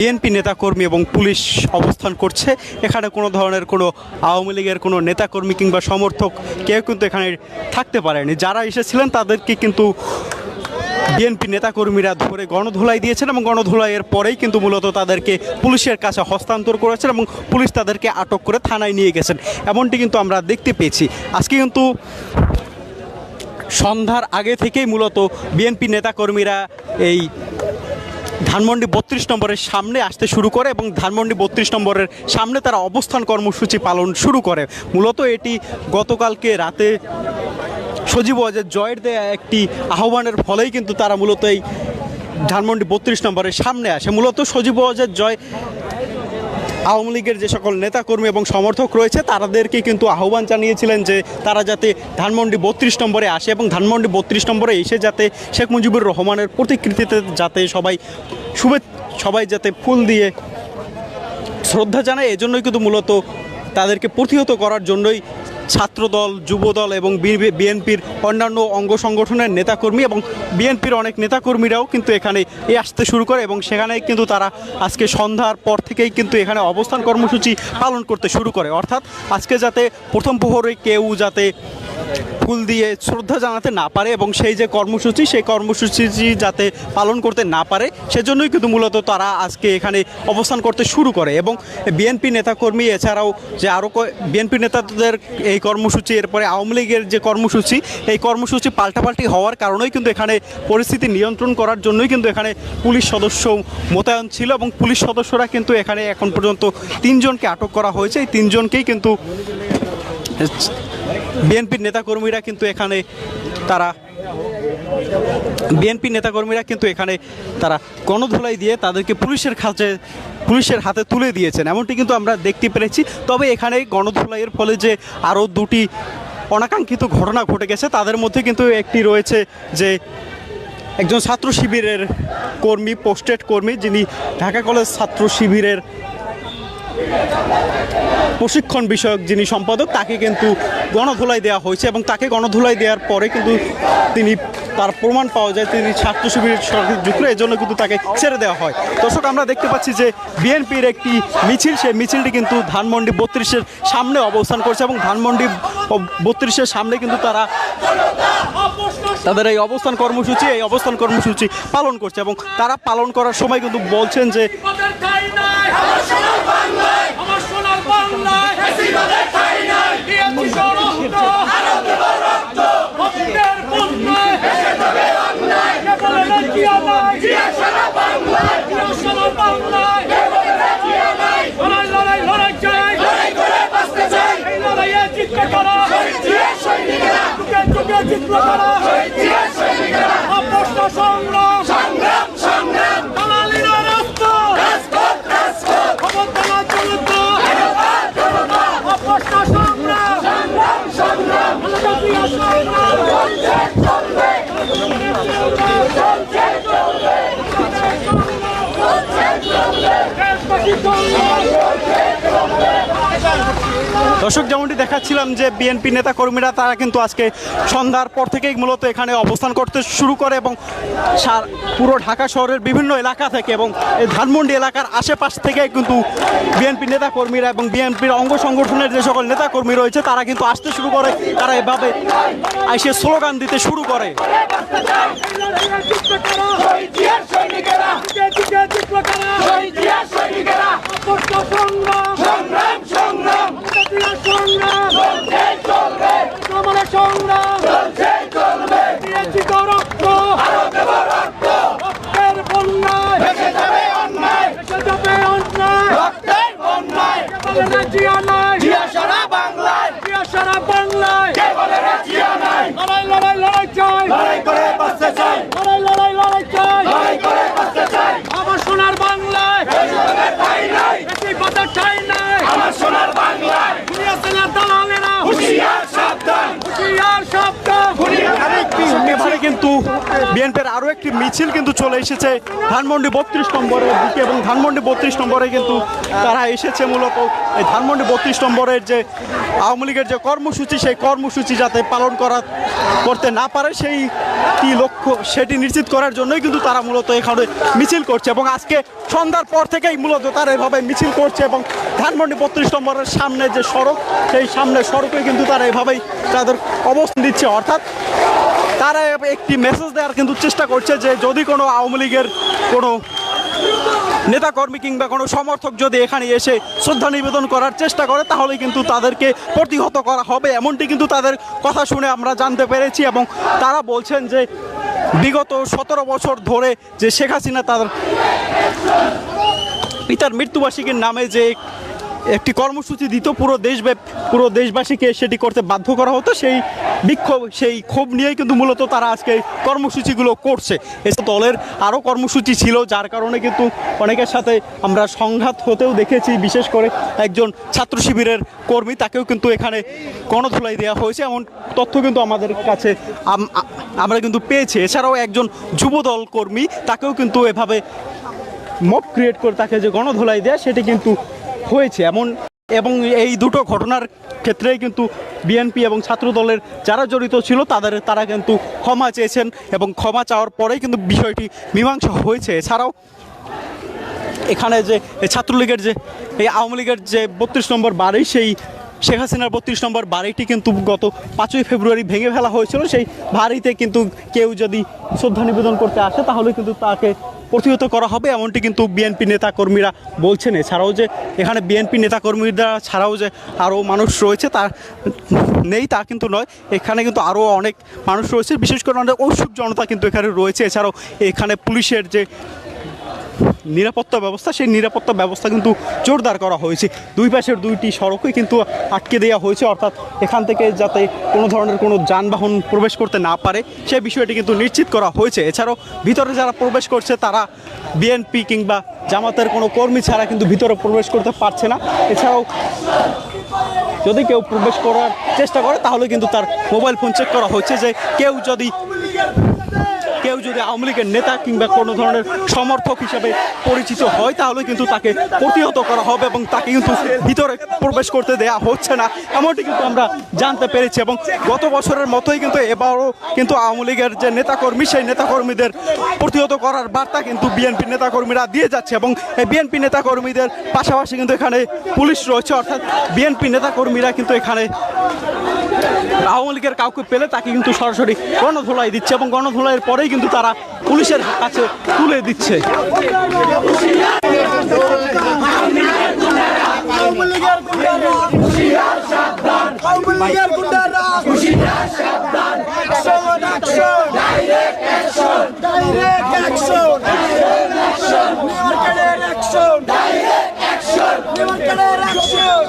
BNP নেতাকর্মী এবং police অবস্থান করছে। এখানে কোনো ধরনের কোনো আওয়ামী লীগের কোনো নেতাকর্মী কিংবা সমর্থক কেউ কিন্তু এখানে থাকতে পারেনি। যারা এসেছিলেন তাদেরকে কিন্তু বিএনপি নেতাকর্মীরা ধরে গণধোলাই দিয়েছেন এবং গণধোলাইয়ের পরেই কিন্তু মূলত তাদেরকে পুলিশের কাছে হস্তান্তর করেছেন এবং পুলিশ তাদেরকে আটক করে থানায় নিয়ে গেছেন। এমনটি কিন্তু আমরা দেখতে পেয়েছি। আজকে কিন্তু সন্ধ্যার আগে থেকেই মূলত বিএনপি নেতাকর্মীরা এই ধানমন্ডি বত্রিশ নম্বরের সামনে আসতে শুরু করে এবং ধানমন্ডি বত্রিশ নম্বরের সামনে তারা অবস্থান কর্মসূচি পালন শুরু করে। মূলত এটি গতকালকে রাতে সজীব ওয়াজের জয়ের দেয়া একটি আহ্বানের ফলেই কিন্তু তারা মূলত এই ধানমন্ডি বত্রিশ নম্বরের সামনে আসে। মূলত সজীব ওয়াজের জয় আওয়ামী লীগের যে সকল নেতাকর্মী এবং সমর্থক রয়েছে তাদেরকে কিন্তু আহ্বান জানিয়েছিলেন যে তারা যাতে ধানমন্ডি বত্রিশ নম্বরে আসে এবং ধানমন্ডি বত্রিশ নম্বরে এসে যাতে শেখ মুজিবুর রহমানের প্রতিকৃতিতে যাতে সবাই শুভে সবাই যাতে ফুল দিয়ে শ্রদ্ধা জানায়, এজন্যই কিন্তু মূলত তাদেরকে প্রতিহত করার জন্যই ছাত্রদল, যুবদল এবং বিএনপির অন্যান্য অঙ্গ সংগঠনের নেতাকর্মী এবং বিএনপির অনেক নেতাকর্মীরাও কিন্তু এখানে এ আসতে শুরু করে এবং সেখানে কিন্তু তারা আজকে সন্ধ্যার পর থেকেই কিন্তু এখানে অবস্থান কর্মসূচি পালন করতে শুরু করে। অর্থাৎ আজকে যাতে প্রথম প্রহরে কেউ যাতে ফুল দিয়ে শ্রদ্ধা জানাতে না পারে এবং সেই যে কর্মসূচি, সেই কর্মসূচি যাতে পালন করতে না পারে, সেজন্যই কিন্তু মূলত তারা আজকে এখানে অবস্থান করতে শুরু করে। এবং বিএনপি নেতাকর্মী, এছাড়াও যে আরও বিএনপি নেতাদের এই কর্মসূচি, এরপরে আওয়ামী লীগের যে কর্মসূচি, এই কর্মসূচি পাল্টাপাল্টি হওয়ার কারণেই কিন্তু এখানে পরিস্থিতি নিয়ন্ত্রণ করার জন্যই কিন্তু এখানে পুলিশ সদস্য মোতায়েন ছিল এবং পুলিশ সদস্যরা কিন্তু এখানে এখন পর্যন্ত তিনজনকে আটক করা হয়েছে। এই তিনজনকেই কিন্তু বিএনপির নেতাকর্মীরা কিন্তু এখানে তারা, বিএনপি নেতাকর্মীরা কিন্তু এখানে তারা গণধোলাই দিয়ে তাদেরকে পুলিশের কাছে পুলিশের হাতে তুলে দিয়েছেন। এমনটি কিন্তু আমরা দেখতে পেরেছি। তবে এখানে গণধোলাইয়ের ফলে যে আরও দুটি অনাকাঙ্ক্ষিত ঘটনা ঘটে গেছে, তাদের মধ্যে কিন্তু একটি রয়েছে যে একজন ছাত্র শিবিরের কর্মী, পোস্টেড কর্মী, যিনি ঢাকা কলেজ ছাত্র শিবিরের প্রশিক্ষণ বিষয়ক যিনি সম্পাদক, তাকে কিন্তু গণধোলাই দেওয়া হয়েছে এবং তাকে গণধোলাই দেওয়ার পরে কিন্তু তিনি তার প্রমাণ পাওয়া যায়, তিনি ছাত্র শিবিরের সঙ্গে যুক্ত, এজন্য কিন্তু তাকে ছেড়ে দেওয়া হয়। দর্শক, আমরা দেখতে পাচ্ছি যে বিএনপির একটি মিছিল, সেই মিছিলটি কিন্তু ধানমন্ডি বত্রিশের সামনে অবস্থান করছে এবং ধানমন্ডি বত্রিশের সামনে কিন্তু তারা তাদের এই অবস্থান কর্মসূচি, এই অবস্থান কর্মসূচি পালন করছে এবং তারা পালন করার সময় কিন্তু বলছেন যে সংগ্রাম দর্শক, যেমনটি দেখাচ্ছিলাম যে বিএনপি নেতাকর্মীরা, তারা কিন্তু আজকে সন্ধ্যার পর থেকেই মূলত এখানে অবস্থান করতে শুরু করে এবং পুরো ঢাকা শহরের বিভিন্ন এলাকা থেকে এবং এই ধানমন্ডি এলাকার আশেপাশ থেকে কিন্তু বিএনপি নেতাকর্মীরা এবং বিএনপির অঙ্গ সংগঠনের যে সকল নেতাকর্মী রয়েছে, তারা কিন্তু আসতে শুরু করে। তারা এভাবে এসে স্লোগান দিতে শুরু করে। বিএনপির আরও একটি মিছিল কিন্তু চলে এসেছে। ধানমন্ডি বত্রিশ নম্বরের দিকে এবং ধানমন্ডি বত্রিশ নম্বরে কিন্তু তারা এসেছে মূলত। এই ধানমন্ডি বত্রিশ নম্বরের যে আওয়ামী লীগের যে কর্মসূচি, সেই কর্মসূচি যাতে পালন করা, করতে না পারে সেই কি লক্ষ্য সেটি নিশ্চিত করার জন্যই কিন্তু তারা মূলত এখানে মিছিল করছে এবং আজকে সন্ধ্যার পর থেকেই মূলত তারা এভাবে মিছিল করছে এবং ধানমন্ডি বত্রিশ নম্বরের সামনে যে সড়ক, সেই সামনে সড়কে কিন্তু তারা এভাবেই তাদের অবস্থান দিচ্ছে। অর্থাৎ তারা একটি মেসেজ দেওয়ার কিন্তু চেষ্টা করছে যে যদি কোনো আওয়ামী লীগের কোনো নেতাকর্মী কিংবা কোনো সমর্থক যদি এখানে এসে শ্রদ্ধা নিবেদন করার চেষ্টা করে তাহলে কিন্তু তাদেরকে প্রতিহত করা হবে। এমনটি কিন্তু তাদের কথা শুনে আমরা জানতে পেরেছি এবং তারা বলছেন যে বিগত সতেরো বছর ধরে যে শেখ হাসিনা তার পিতার মৃত্যুবার্ষিকীর নামে যে একটি কর্মসূচি দিত, পুরো দেশব্যাপী, পুরো দেশবাসীকে সেটি করতে বাধ্য করা হতো। সেই বিক্ষোভ, সেই ক্ষোভ নিয়েই কিন্তু মূলত তারা আজকে কর্মসূচিগুলো করছে। এসব দলের আরও কর্মসূচি ছিল, যার কারণে কিন্তু অনেকের সাথে আমরা সংঘাত হতেও দেখেছি। বিশেষ করে একজন ছাত্র শিবিরের কর্মী, তাকেও কিন্তু এখানে গণধুলাই দেওয়া হয়েছে। এমন তথ্য কিন্তু আমাদের কাছে আমরা কিন্তু পেয়েছি। এছাড়াও একজন যুবদল কর্মী, তাকেও কিন্তু এভাবে মপ ক্রিয়েট করে তাকে যে গণধোলাই দেয়, সেটি কিন্তু হয়েছে এমন, এবং এই দুটো ঘটনার ক্ষেত্রেই কিন্তু বিএনপি এবং ছাত্র দলের যারা জড়িত ছিল তাদের, তারা কিন্তু ক্ষমা চেয়েছেন এবং ক্ষমা চাওয়ার পরেই কিন্তু বিষয়টি মীমাংসা হয়েছে। এছাড়াও এখানে যে ছাত্রলীগের যে, এই আওয়ামী লীগের যে বত্রিশ নম্বর বাড়ি, সেই শেখ হাসিনার বত্রিশ নম্বর বাড়িটি কিন্তু গত পাঁচই ফেব্রুয়ারি ভেঙে ফেলা হয়েছিল। সেই বাড়িতে কিন্তু কেউ যদি শ্রদ্ধা নিবেদন করতে আসে, তাহলে কিন্তু তাকে প্রতিহত করা হবে, এমনটি কিন্তু বিএনপি নেতাকর্মীরা বলছেন। এছাড়াও যে এখানে বিএনপি নেতাকর্মীরা ছাড়াও যে আরও মানুষ রয়েছে, তার নেই, তা কিন্তু নয়। এখানে কিন্তু আরও অনেক মানুষ রয়েছে। বিশেষ করে অনেক ঔৎসুক জনতা কিন্তু এখানে রয়েছে। এছাড়াও এখানে পুলিশের যে নিরাপত্তা ব্যবস্থা, সেই নিরাপত্তা ব্যবস্থা কিন্তু জোরদার করা হয়েছে। দুই পাশের দুইটি সড়কই কিন্তু আটকে দেওয়া হয়েছে, অর্থাৎ এখান থেকে যাতে কোনো ধরনের কোনো যানবাহন প্রবেশ করতে না পারে সেই বিষয়টি কিন্তু নিশ্চিত করা হয়েছে। এছাড়াও ভিতরে যারা প্রবেশ করছে, তারা বিএনপি কিংবা জামাতের কোনো কর্মী ছাড়া কিন্তু ভিতরে প্রবেশ করতে পারছে না। এছাড়াও যদি কেউ প্রবেশ করার চেষ্টা করে, তাহলে কিন্তু তার মোবাইল ফোন চেক করা হচ্ছে যে কেউ যদি কেউ যদি আওয়ামী লীগের নেতা কিংবা কোনো ধরনের সমর্থক হিসেবে পরিচিত হয়, তাহলে কিন্তু তাকে প্রতিহত করা হবে এবং তাকে কিন্তু ভিতরে প্রবেশ করতে দেয়া হচ্ছে না। এমনটি কিন্তু আমরা জানতে পেরেছি এবং গত বছরের মতোই কিন্তু এবারও কিন্তু আওয়ামী লীগের যে নেতাকর্মী, সেই নেতাকর্মীদের প্রতিহত করার বার্তা কিন্তু বিএনপি নেতাকর্মীরা দিয়ে যাচ্ছে এবং এই বিএনপি নেতাকর্মীদের পাশাপাশি কিন্তু এখানে পুলিশ রয়েছে। অর্থাৎ বিএনপি নেতাকর্মীরা কিন্তু এখানে আওয়ামী লীগের কাউকে পেলে তাকে কিন্তু সরাসরি গণধোলাই দিচ্ছে এবং গণধোলাইয়ের পরেই কিন্তু তারা পুলিশের কাছে তুলে দিচ্ছে। আওয়ামী লীগের গুন্ডারা অ্যাকশন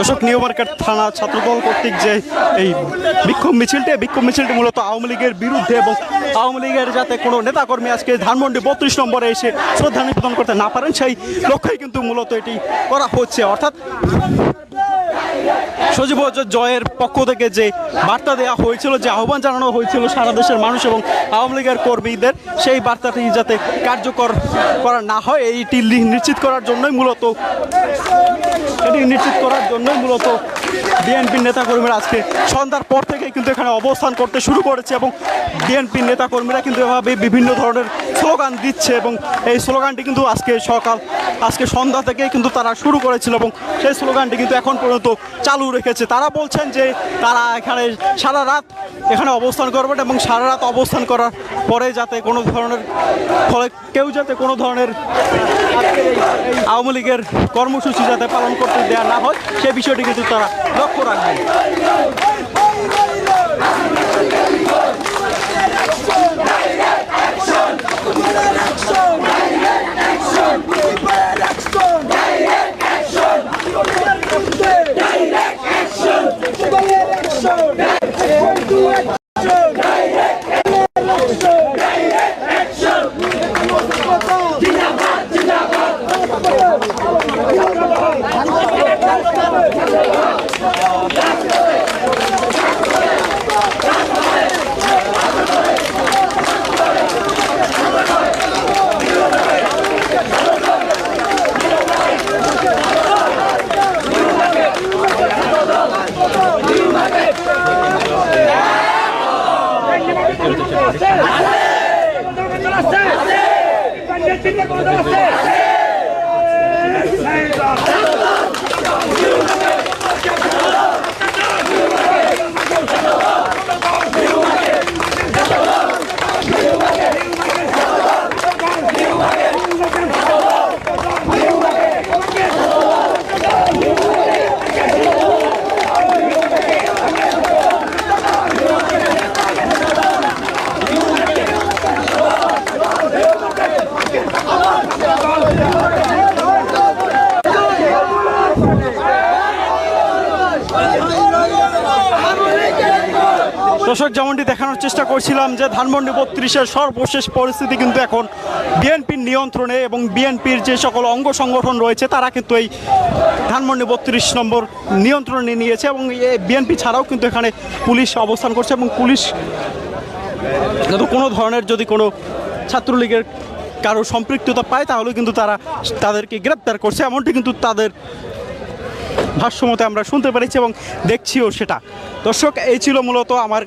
অশোক নিউ মার্কেট থানা ছাত্রদল কর্তৃক যে এই বিক্ষোভ মিছিলটি বিক্ষোভ মিছিলটি মূলত আওয়ামী লীগের বিরুদ্ধে এবং আওয়ামী লীগের যাতে কোনো নেতাকর্মী আজকে ধানমন্ডি বত্রিশ নম্বরে এসে শ্রদ্ধা নিবেদন করতে না পারেন সেই লক্ষ্যেই কিন্তু মূলত এটি করা হচ্ছে। অর্থাৎ সজীব জয়ের পক্ষ থেকে যে বার্তা দেওয়া হয়েছিল, যে আহ্বান জানানো হয়েছিল সারা দেশের মানুষ এবং আওয়ামী লীগের কর্মীদের, সেই বার্তাটি যাতে কার্যকর করা না হয় এইটি নিশ্চিত করার জন্যই মূলত এটি নিশ্চিত করার জন্যই মূলত বিএনপির নেতাকর্মীরা আজকে সন্ধ্যার পর থেকে কিন্তু এখানে অবস্থান করতে শুরু করেছে এবং বিএনপির নেতাকর্মীরা কিন্তু এভাবে বিভিন্ন ধরনের স্লোগান দিচ্ছে এবং এই স্লোগানটি কিন্তু আজকে সকাল, আজকে সন্ধ্যা থেকে কিন্তু তারা শুরু করেছিল এবং সেই স্লোগানটি কিন্তু এখন পর্যন্ত চালু রেখেছে। তারা বলছেন যে তারা এখানে সারা রাত এখানে অবস্থান করবেন এবং সারা রাত অবস্থান করার পরে যাতে কোনো ধরনের, ফলে কেউ যাতে কোনো ধরনের আওয়ামী লীগের কর্মসূচি যাতে পালন করতে দেওয়া না হয় সেই বিষয়টি কিন্তু তারা লক্ষ্য রাখবেন Direct action! Thank. দর্শক, যেমনটি দেখানোর চেষ্টা করছিলাম যে ধানমন্ডি বত্রিশের সর্বশেষ পরিস্থিতি কিন্তু এখন বিএনপির নিয়ন্ত্রণে এবং বিএনপির যে সকল অঙ্গ সংগঠন রয়েছে, তারা কিন্তু এই ধানমন্ডি বত্রিশ নম্বর নিয়ন্ত্রণে নিয়েছে এবং বিএনপি ছাড়াও কিন্তু এখানে পুলিশ অবস্থান করছে এবং পুলিশ কিন্তু কোনো ধরনের যদি কোনো ছাত্রলীগের কারও সম্পৃক্ততা পায়, তাহলে কিন্তু তারা তাদেরকে গ্রেপ্তার করছে। এমনটি কিন্তু তাদের ভাষ্যমতে আমরা শুনতে পেরেছি এবং দেখছিও সেটা। দর্শক, এই ছিল মূলত আমার